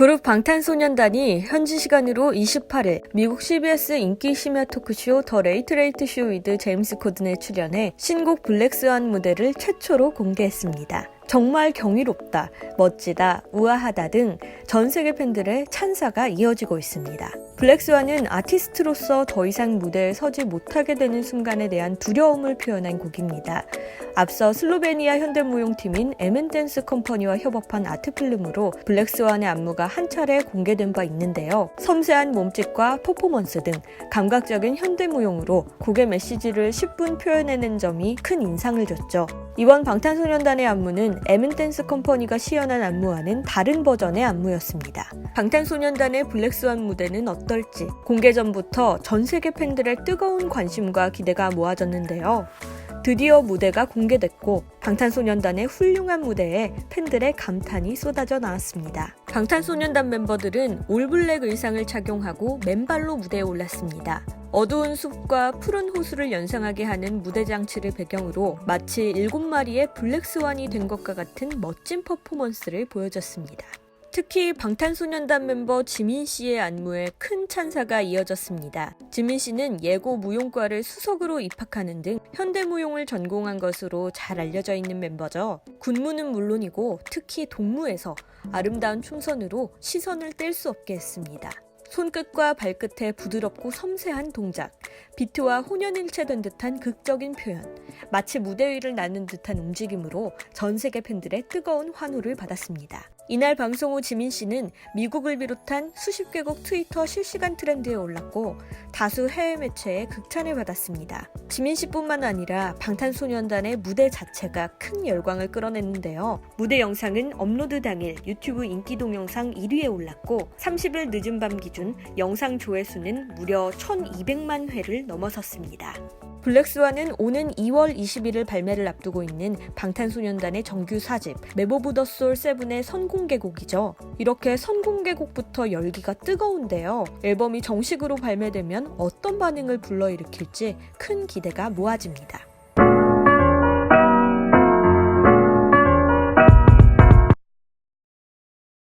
그룹 방탄소년단이 현지 시간으로 28일 미국 CBS 인기 심야 토크쇼 더 레이트 레이트 쇼 위드 제임스 코든에 출연해 신곡 블랙스완 무대를 최초로 공개했습니다. 정말 경이롭다, 멋지다, 우아하다 등 전 세계 팬들의 찬사가 이어지고 있습니다. 블랙스완은 아티스트로서 더 이상 무대에 서지 못하게 되는 순간에 대한 두려움을 표현한 곡입니다. 앞서 슬로베니아 현대무용팀인 에멘댄스 컴퍼니와 협업한 아트필름으로 블랙스완의 안무가 한 차례 공개된 바 있는데요. 섬세한 몸짓과 퍼포먼스 등 감각적인 현대무용으로 곡의 메시지를 10분 표현해낸 점이 큰 인상을 줬죠. 이번 방탄소년단의 안무는 에멘댄스 컴퍼니가 시연한 안무와는 다른 버전의 안무였습니다. 방탄소년단의 블랙스완 무대는 어떨지 공개 전부터 전 세계 팬들의 뜨거운 관심과 기대가 모아졌는데요. 드디어 무대가 공개됐고 방탄소년단의 훌륭한 무대에 팬들의 감탄이 쏟아져 나왔습니다. 방탄소년단 멤버들은 올블랙 의상을 착용하고 맨발로 무대에 올랐습니다. 어두운 숲과 푸른 호수를 연상하게 하는 무대 장치를 배경으로 마치 일곱 마리의 블랙스완이 된 것과 같은 멋진 퍼포먼스를 보여줬습니다. 특히 방탄소년단 멤버 지민 씨의 안무에 큰 찬사가 이어졌습니다. 지민 씨는 예고 무용과를 수석으로 입학하는 등 현대무용을 전공한 것으로 잘 알려져 있는 멤버죠. 군무는 물론이고 특히 동무에서 아름다운 춤선으로 시선을 뗄 수 없게 했습니다. 손끝과 발끝의 부드럽고 섬세한 동작, 비트와 혼연일체된 듯한 극적인 표현, 마치 무대 위를 나는 듯한 움직임으로 전 세계 팬들의 뜨거운 환호를 받았습니다. 이날 방송 후 지민 씨는 미국을 비롯한 수십 개국 트위터 실시간 트렌드에 올랐고 다수 해외 매체의 극찬을 받았습니다. 지민 씨뿐만 아니라 방탄소년단의 무대 자체가 큰 열광을 끌어냈는데요. 무대 영상은 업로드 당일 유튜브 인기 동영상 1위에 올랐고 30일 늦은 밤 기준 영상 조회수는 무려 1200만 회를 넘어섰습니다. 블랙스완은 오는 2월 20일을 발매를 앞두고 있는 방탄소년단의 정규 4집 메보 오브 더솔 7의 선공개곡이죠. 이렇게 선공개곡부터 열기가 뜨거운데요. 앨범이 정식으로 발매되면 어떤 반응을 불러일으킬지 큰 기대가 모아집니다.